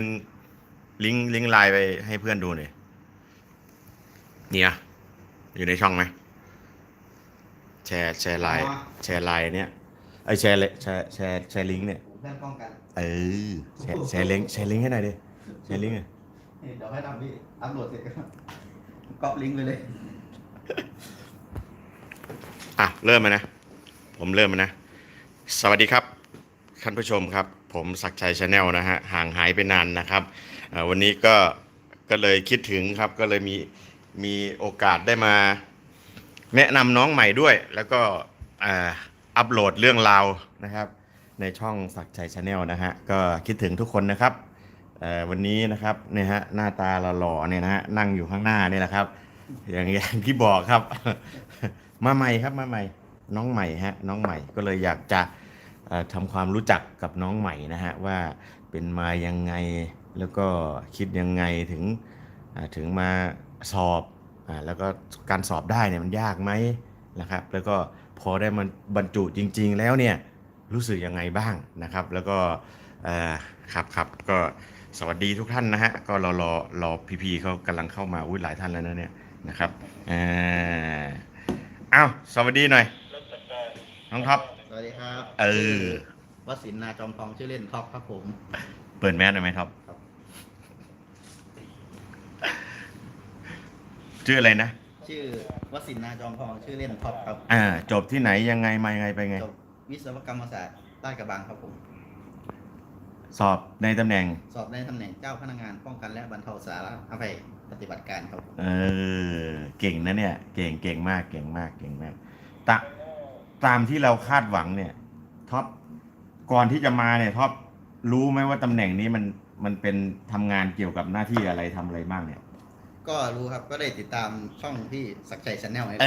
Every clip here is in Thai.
ลิงก์ลิงก์ไลน์ไปให้เพื่อนดูหน่อยเนี่ยอยู่ในช่องไหมแชร์แชร์ไลน์อ๋อแชร์ไลน์เนี่ยไอยแชร์เลยแชร์แชร์แชร์ลิงก์เนี่ยเพื่อนป้องกันเออแชร์แชร์ลิงก์แชร์ลิงก์ให้หน่อยดิแชร์ลิงก์หน่อยนี่เดี๋ยวให้ทำพี่อัพโหลดเสร็จก็ก๊อปลิงก์ไปเลย อะ เริ่มมานะ ผมเริ่มมานะ สวัสดีครับท่านผู้ชมครับ ผมศักชัยชาแนลนะฮะห่างหายไปนานนะครับวันนี้ก็ก็เลยคิดถึงครับก็เลยมีมีโอกาสได้มาแนะนำน้องใหม่ด้วย แล้วก็อัปโหลดเรื่องราวนะครับ ในช่องศักชัยชาแนลนะฮะก็คิดถึงทุกคนนะครับวันนี้นะครับเนี่ยฮะหน้าตาหล่อๆเนี่ยนะฮะนั่งอยู่ข้างหน้านี่แหละครับ อย่างอย่างที่บอกครับ มาใหม่ครับมาใหม่น้องใหม่ฮะน้องใหม่ก็เลยอยากจะ ทำความรู้จักกับน้องใหม่นะฮะว่าเป็นมายังไงแล้วก็คิดยังไงถึงถึงมาสอบอแล้วก็การสอบได้เนี่ยมันยากไหมนะครับ แล้วก็พอได้มันบรรจุจริง ๆ แล้วเนี่ยรู้สึกยังไงบ้างนะครับ แล้วก็ครับครับก็สวัสดีทุกท่านนะฮะก็รอรอรอพี่ๆเขากำลังเข้ามาอุ้ยหลายท่านแล้วนะเนี่ยนะครับเอ้าวสวัสดีหน่อยน้องท็อป วัสดีครับเออวสินนาจอมทองชื่อเล่นท็อปครับผม เปิดแมสหน่อยไหมท็อปครับชื่ออะไรนะ ชื่อวสินนาจอมทองชื่อเล่นท็อปครับ อ่า จบที่ไหนยังไงมายังไงไปไง จบวิศวกรรมศาสตร์ลาดกระบังครับผม สอบในตำแหน่ง สอบในตำแหน่งเจ้าพนักงานป้องกันและบรรเทาสาธารณภัยปฏิบัติการครับผมเออ เก่งนะเนี่ย เก่งเก่งมาก เก่งมาก เก่งมาก ตะ ตามที่เราคาดหวังเนี่ยท็อปก่อนที่จะมาเนี่ยท็อปรู้ไหมว่าตำแหน่งนี้มันมันเป็นทำงานเกี่ยวกับหน้าที่อะไรทำอะไรบ้างเนี่ย ก็รู้ครับก็ได้ติดตามช่องพี่ศักดิ์ชัยชาแนลเอ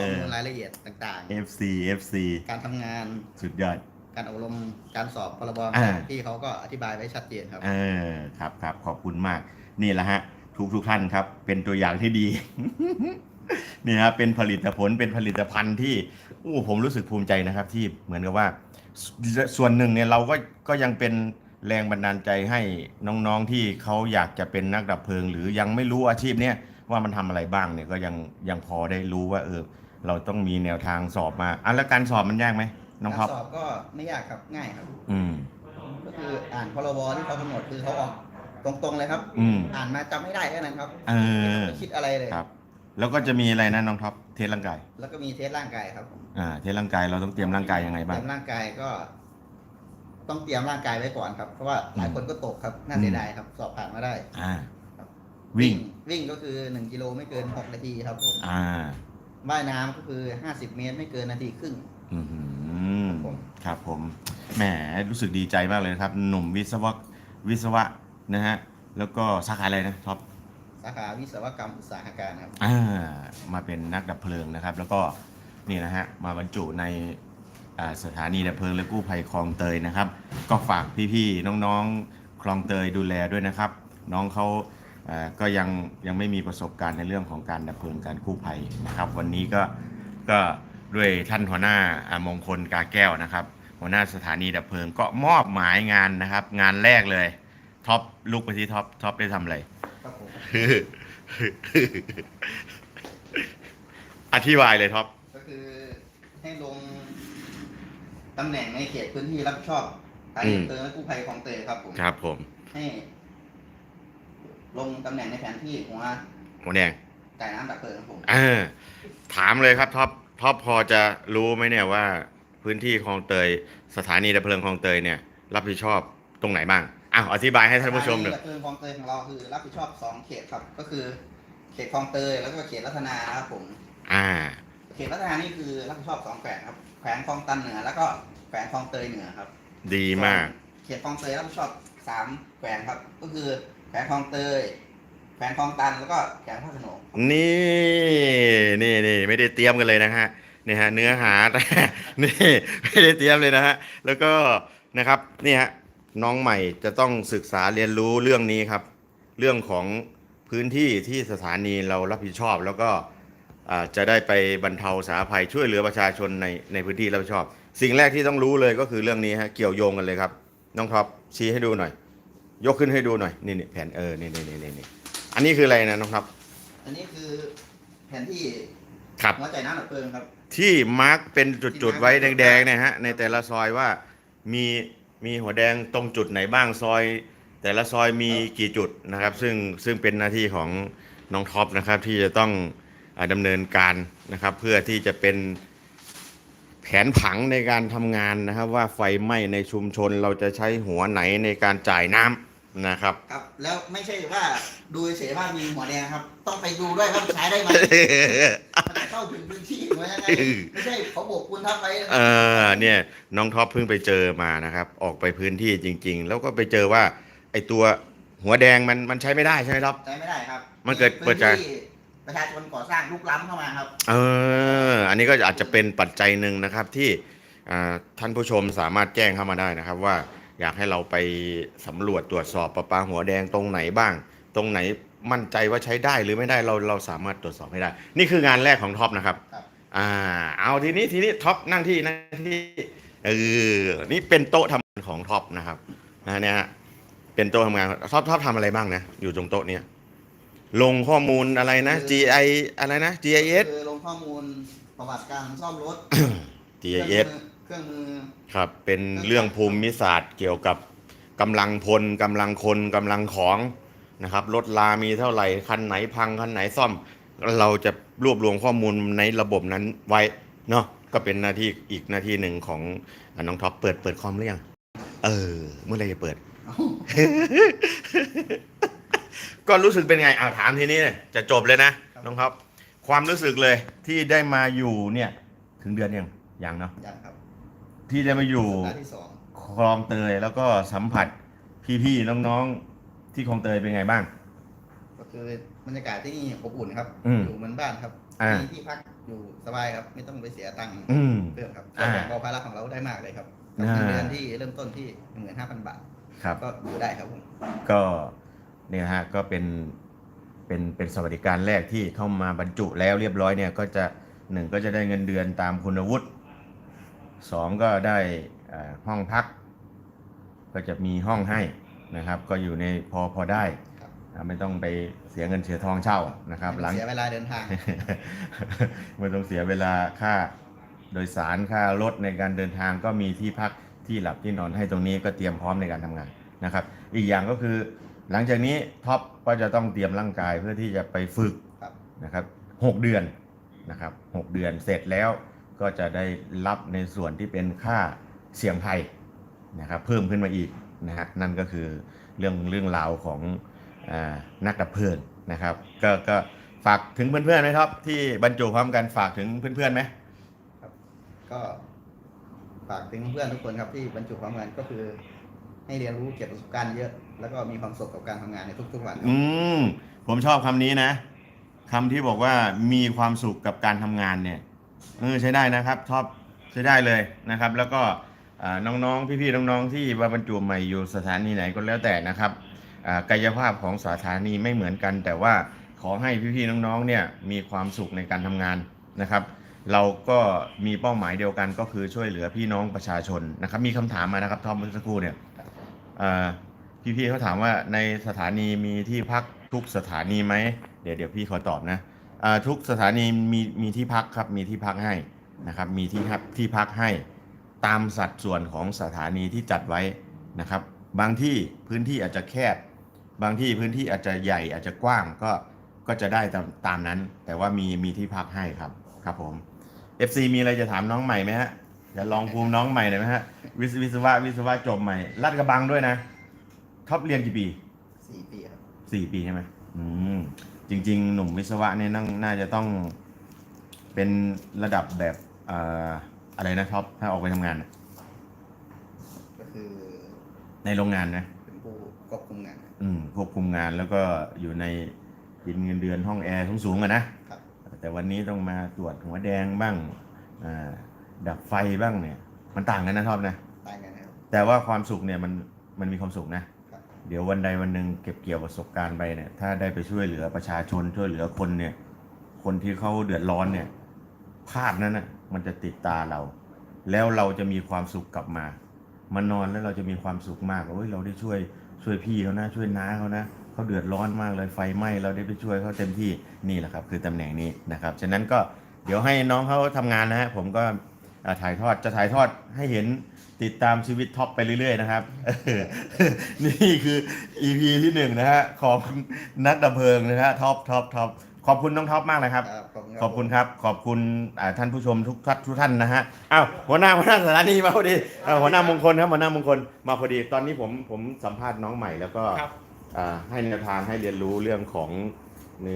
ข้ออมูลรายละเอียดต่าง FC FC ๆการทำงานสุดยอด การอบรมการสอบพรบอ่าที่เขาก็อธิบายไว้ชัดเจนครับ เออครับครับขอบคุณมาก นี่แหละฮะ ทุกทุกท่านครับ เป็นตัวอย่างที่ดี นี่ฮะเป็นผลิตผลเป็นผลิตภัณฑ์ที่โอ้ผมรู้สึกภูมิใจนะครับ ที่เหมือนกับว่าสส่วนหนึ่งเนี่ยเราก็ก็ยังเป็นแรงบันดาลใจให้น้องๆที่เขาอยากจะเป็นนักดับเพลิง หรือยังไม่รู้อาชีพเนี้ยว่ามันทำอะไรบ้างเนี่ยก็ยังยังพอได้รู้ว่า เออ เราต้องมีแนวทางสอบมาอะแล้วการสอบมันยากไหมน้องการท็อปสอบก็ไม่ยากครับง่ายครับ อืมก็คืออ่านพรบที่เขากำหนดคือเขาออกตรงๆเลยครับอืมอ่านมาจำไม่ได้แค่นั้นครับเออไม่คิดอะไรเลยครับ แล้วก็จะมีอะไรนะน้องท็อปเทสร่างกาย แล้วก็มีเทสร่างกายครับผมอ่า เทสร่างกายเราต้องเตรียมร่างกายยังไงเตบ้ารีงยมร่างกายก็ ต้องเตรียมร่างกายไว้ก่อนครับ เพราะว่าหลายคนก็ตกครับน่าเสียดายครับ สอบผ่านมาได้ อ่า วิ่ง วิ่งก็คือหนึ่งกิโลไม่เกินหกนาทีครับผมอ่า ว่ายน้ำก็คือห้าสิบเมตรไม่เกินนาทีครึ่ง อืมผม ครับผม แหม รู้สึกดีใจมากเลยนะครับ หนุ่มวิศวะวิศวะนะฮะ แล้วก็สาขาอะไรนะท็อป สาขาวิศวกรรมอุตสาหการครับ อ่ามาเป็นนักดับเพลิงนะครับ แล้วก็นี่นะฮะมาบรรจุในอ่าสถานีดับเพลิงและกู้ภัยคลองเตยนะครับ ก็ฝากพี่ๆน้องๆคลองเตยดูแลด้วยนะครับ น้องเขาอ่าก็ยังยังไม่มีประสบการณ์ในเรื่องของการดับเพลิงการกู้ภัยนะครับ วันนี้ก็ก็ด้วยท่านหัวหน้าอ่ามงคลกาแก้วนะครับ หัวหน้าสถานีดับเพลิงก็มอบหมายงานนะครับ งานแรกเลยท็อปลุกไปที่ท็อปท็อปได้ทำอะไร ครับผมอธิบายเลยท็อป ก็คือให้ลงตำแหน่งในเขตพื้นที่รับผิดชอบสถานีอืมดับเพลิงและกู้ภัยคลองเตยครับผม ครับผมให้ ลงตำแหน่งในแผนที่หัวหัวแดงจ่ายน้ำดับเพลิงครับผมอ่าถามเลยครับท็อปท็อปพอจะรู้ไหมเนี่ยว่า พื้นที่คลองเตย สถานีดับเพลิงคลองเตยเนี่ย รับผิดชอบตรงไหนบ้าง อ้าวอธิบายให้ท่านผู้ชมหน่อยสถดับเพลิงคลองเตยของเราคือ รับผิดชอบสองเขตครับ ก็คือเขตคลองเตยแล้วก็เขตรัตนานะครับผม อ่า เขตรัตนานี่คือรับผิดชอบสองแขวงครับ แขวงคลองตันเหนือ แล้วก็แขวงคลองเตยเหนือครับ ดีมาก เขตคลองเตยรับผิดชอบสามแขวงครับ ก็คือแขวงคลองเตยแขวงคลองตันแล้วก็แขวงพระโขนงนี่นี่นี่ไม่ได้เตรียมกันเลยนะฮะนี่ฮะเนื้อหานี่ไม่ได้เตรียมเลยนะฮะแล้วก็นะครับนี่ฮะ น้องใหม่จะต้องศึกษาเรียนรู้เรื่องนี้ครับ เรื่องของพื้นที่ที่สถานีเรารับผิดชอบ แล้วก็อ่าจะได้ไปบรรเทาสาภัยช่วยเหลือประชาชนในในพื้นที่รับผิดชอบ สิ่งแรกที่ต้องรู้เลยก็คือเรื่องนี้ฮะเกี่ยวโยงกันเลยครับ น้องท็อปชี้ให้ดูหน่อย ยกขึ้นให้ดูหน่อยนี่นี่แผ่นเออนี่นี่นี่นี่นี่อันนี้คืออะไรนะน้องครับอันนี้คือแผนที่ครับหัวใจน้ำดับเพลิงครับ ที่มาร์กเป็นจุดๆไว้แดงๆเนี่ยฮะในแต่ละซอยว่ามี มีหัวแดงตรงจุดไหนบ้างซอย แต่ละซอยมีกี่จุดนะครับ ซึ่งซึ่งเป็นหน้าที่ของน้องท็อปนะครับ ที่จะต้องอาดำเนินการนะครับ เพื่อที่จะเป็นแผนผังในการทำงานนะครับ ว่าไฟไหม้ในชุมชนเราจะใช้หัวไหนในการจ่ายน้ำนะครับครับ แล้วไม่ใช่ว่าดูเฉยๆว่ามีหัวแดงครับ ต้องไปดูด้วยว่าใช้ได้ไหมมันจะ เข้าถึงพื้นที่หรือว่ายังไงไม่ใช่เขาโบกคุณทับไปเออเนี่ยน้องท็อปเพิ่งไปเจอมานะครับ ออกไปพื้นที่จริง ๆ แล้วก็ไปเจอว่า ไอตัวหัวแดงมันมันใช้ไม่ได้ใช่ไหมท็อป ใช้ไม่ได้ครับมันเกิดเปิดใจพื้นที่ประชาชนก่อสร้างลุกล้ำเข้ามาครับ เออ อันนี้ก็อาจจะเป็นปัจจัยหนึ่งนะครับที่อ่าท่านผู้ชมสามารถแจ้งเข้ามาได้นะครับ ว่าอยากให้เราไปสำรวจตรวจสอบประปาหัวแดงตรงไหนบ้าง ตรงไหนมั่นใจว่าใช้ได้หรือไม่ได้เราเราสามารถตรวจสอบให้ได้ นี่คืองานแรกของท็อปนะครับครับอ่า เอาทีนี้ทีนี้ท็อปนั่งที่นั่งที่เออนี่เป็นโต๊ะทำงานของท็อปนะครับนะเนี่ยฮะเป็นโต๊ะทำงานท็อปท็อปทำอะไรบ้างนะอยู่ตรงโต๊ะเนี้ยลงข้อมูลอะไรนะ GI อะไรนะ GIS คือลงข้อมูลประวัติการซ่อมรถ GIS เครื่องมือครับ เป็นเรื่องภูมิศาสตร์เกี่ยวกับกำลังพลกำลังคนกำลังของ นะครับรถลามีเท่าไหร่คันไหนพังคันไหนซ่อม เราจะรวบรวมข้อมูลในระบบนั้นไว้เนาะก็เป็นหน้าที่อีกหน้าที่หนึ่งของน้องท็อปเปิดเปิดคอมหรือยังเออ เมื่อไหรจะเปิด ก็รู้สึกเป็นไงอ่าถามทีนี้เนี่ยจะจบเลยนะน้องท็อปความรู้สึกเลยที่ได้มาอยู่เนี่ย ถึงเดือนยังยังเนาะอย่างครับ ที่ได้มาอยู่สัปดาห์ที่สองคลองเตยแล้วก็สัมผัสพี่ๆน้องๆ ที่คลองเตยเป็นไงบ้าง ก็คือบรรยากาศที่นี่อบอุ่นครับ อืมอยู่เหมือนบ้านครับอ่ามีที่พักอยู่สบายครับ ไม่ต้องไปเสียตังค์อืม เพิ่มครับอ่าแบ่งเบาภาระของเราได้มากเลยครับกับอ่า เงินเดือนที่เริ่มต้นที่หนึ่งหมื่นห้าพันบาท ครับ ก็อยู่ได้ครับผม ก็เนี่ยฮะก็เป็นเป็นเป็นสวัสดิการแรกที่เข้ามาบรรจุแล้วเรียบร้อยเนี่ยก็จะหนึ่งก็จะได้เงินเดือนตามคุณวุฒิสองก็ได้อ่าห้องพัก ก็จะมีห้องให้ นะครับ ก็อยู่ในพอพอได้ครับอ่าไม่ต้องไปเสียเงินเสียทองเช่านะครับไม่หต้ลัองงเสียเวลาเดินทาง ไม่ต้องเสียเวลาค่าโดยสารค่ารถในการเดินทางก็มีที่พักที่หลับที่นอนให้ตรงนี้ก็เตรียมพร้อมในการทำงานนะครับ อีกอย่างก็คือ หลังจากนี้ท็อปก็จะต้องเตรียมร่างกายเพื่อที่จะไปฝึกครับ นะครับหกเดือนนะครับหกเดือนเสร็จแล้วก็จะได้รับในส่วนที่เป็นค่าเสี่ยงภัยนะครับ เพิ่มขึ้นมาอีก นะฮะนั่นก็คือเรื่องเรื่องราวของอานักดับเพลิงนะครับก็ก็ฝากถึงเพื่อนๆไหมครับ ที่บรรจุพร้อมกันฝากถึงเพื่อนๆไหมก็ฝากถึงเพื่อนทุกคนครับที่บรรจุความงานก็คือ ให้เรียนรู้เก็บประสบการณ์เยอะ แล้วก็มีความสุขกับการทำงานในทุกๆวันครับอืมผมชอบคำนี้นะคำที่บอกว่ามีความสุขกับการทำงานเนี่ยเออใช้ได้นะครับชอบใช้ได้เลยนะครับ แล้วก็อ่า น้องๆ พี่ๆ น้องๆ ที่มาบรรจุใหม่อยู่สถานีไหนก็แล้วแต่นะครับกายภาพของสถานีไม่เหมือนกัน แต่ว่าขอให้พี่ๆ น้องๆ เนี่ยมีความสุขในการทำงานนะครับ เราก็มีเป้าหมายเดียวกันก็คือช่วยเหลือพี่น้องประชาชนนะครับ มีคำถามมานะครับทอมเมื่อสักครู่เนี่ยพี่ๆเขาถามว่าในสถานีมีที่พักทุกสถานีไหมเดี๋ยวเดี๋ยวพี่ขอตอบนะทุกสถานีมีมีที่พักครับมีที่พักให้นะครับ มีที่ที่พักให้ ตามสัดส่วนของสถานีที่จัดไว้นะครับ บางที่พื้นที่อาจจะแคบ บางที่พื้นที่อาจจะใหญ่อาจจะกว้างก็ก็จะได้ตามตามนั้น แต่ว่ามีมีที่พักให้ครับครับผม FC มีอะไรจะถามน้องใหม่ไหมฮะจะลองภูมิน้องใหม่หน่อยไหมฮะวิศวิศวะวิศวะจบใหม่ลาดกระบังด้วยนะท็อปเรียนกี่ปีสี่ปีครับสี่ปีใช่ไหมอืมจริง ๆ หนุ่มวิศวะเนี่ยน่าน่าจะต้องเป็นระดับแบบเอ่อ อะไรนะท็อปถ้าออกไปทำงานน่ะก็คือในโรงงานนะ เป็นผู้ควบคุมงาน อืมควบคุมงานแล้วก็อยู่ในกินเงินเดือนห้องแอร์สูงๆอะนะครับ แต่วันนี้ต้องมาตรวจหัวแดงบ้างอ่าดับไฟบ้างเนี่ย มันต่างกันนะท็อปนะ ตายกันนะครับ แต่ว่าความสุขเนี่ยมันมันมีความสุขนะ ครับ เดี๋ยววันใดวันหนึ่งเก็บเกี่ยวประสบการณ์ไปเนี่ย ถ้าได้ไปช่วยเหลือประชาชนช่วยเหลือคนเนี่ย คนที่เขาเดือดร้อนเนี่ยภาพนั้นน่ะ มันจะติดตาเรา แล้วเราจะมีความสุขกลับมามานอนแล้วเราจะมีความสุขมากโอ้ยเราได้ช่วยช่วยพี่เขานะ ช่วยน้าเขานะเขาเดือดร้อนมากเลยไฟไหม้เราได้ไปช่วยเขาเต็มที่นี่แหละครับ คือตำแหน่งนี้นะครับฉะนั้นก็เดี๋ยวให้น้องเขาทำงานนะฮะผมก็ถ่ายทอดจะถ่ายทอดให้เห็นติดตามชีวิตท็อปไปเรื่อยๆนะครับ นี่คือ EP ที่หนึ่งนะฮะของนักดับเพลิงนะฮะท็อปท็อปท็อป ขอบคุณน้องท็อปมากเลยครับครับขอบคุณขอบคุณครับ ขอบคุณอ่าท่านผู้ชมทุกท่านทุกท่านนะฮะอ้าวหัวหน้าหัวหน้าสถานีมาพอดีอ่าหัวหน้ามงคลครับหัวหน้ามงคลมาพอดี ตอนนี้ผมผมสัมภาษณ์น้องใหม่แล้วก็ครับอ่าให้แนวทางให้เรียนรู้เรื่องของใน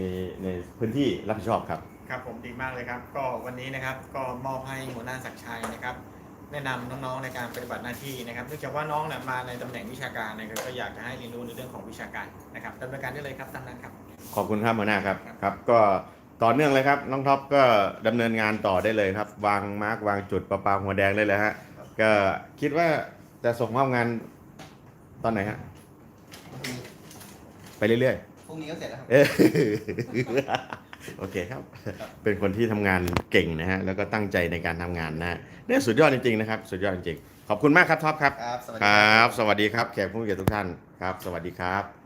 ในพื้นที่รับผิดชอบครับ ครับผมดีมากเลยครับ ก็วันนี้นะครับก็มอบให้หัวหน้าศักดิ์ชัยนะครับ แนะนำน้องๆในการปฏิบัติหน้าที่นะครับเนื่องจากว่าน้องเนี่ยมาในตำแหน่งวิชาการนะครับก็อยากจะให้เรียนรู้ในเรื่องของวิชาการนะครับดำเนินการได้เลยครับท่านนั้นครับ ขอบคุณครับหัวหน้าครับครับ ก็ต่อเนื่องเลยครับ น้องท็อปก็ดำเนินงานต่อได้เลยครับ วางมาร์กวางจุดประปาหัวแดงได้เลยฮะก็คิดว่าจะส่งมอบงานตอนไหนฮะไปเรื่อยๆพรุ่งนี้ก็เสร็จแล้วครับเออโอเคครับ เป็นคนที่ทำงานเก่งนะฮะแล้วก็ตั้งใจในการทำงานนะฮะเนี่ยสุดยอดจริงๆนะครับ สุดยอดจริงๆขอบคุณมากครับท็อปครับ ครับ สวัสคดีรัครับบสวัสดีครับ แขกผู้มีเกียรติทุกท่านครับ สวัสดีครับ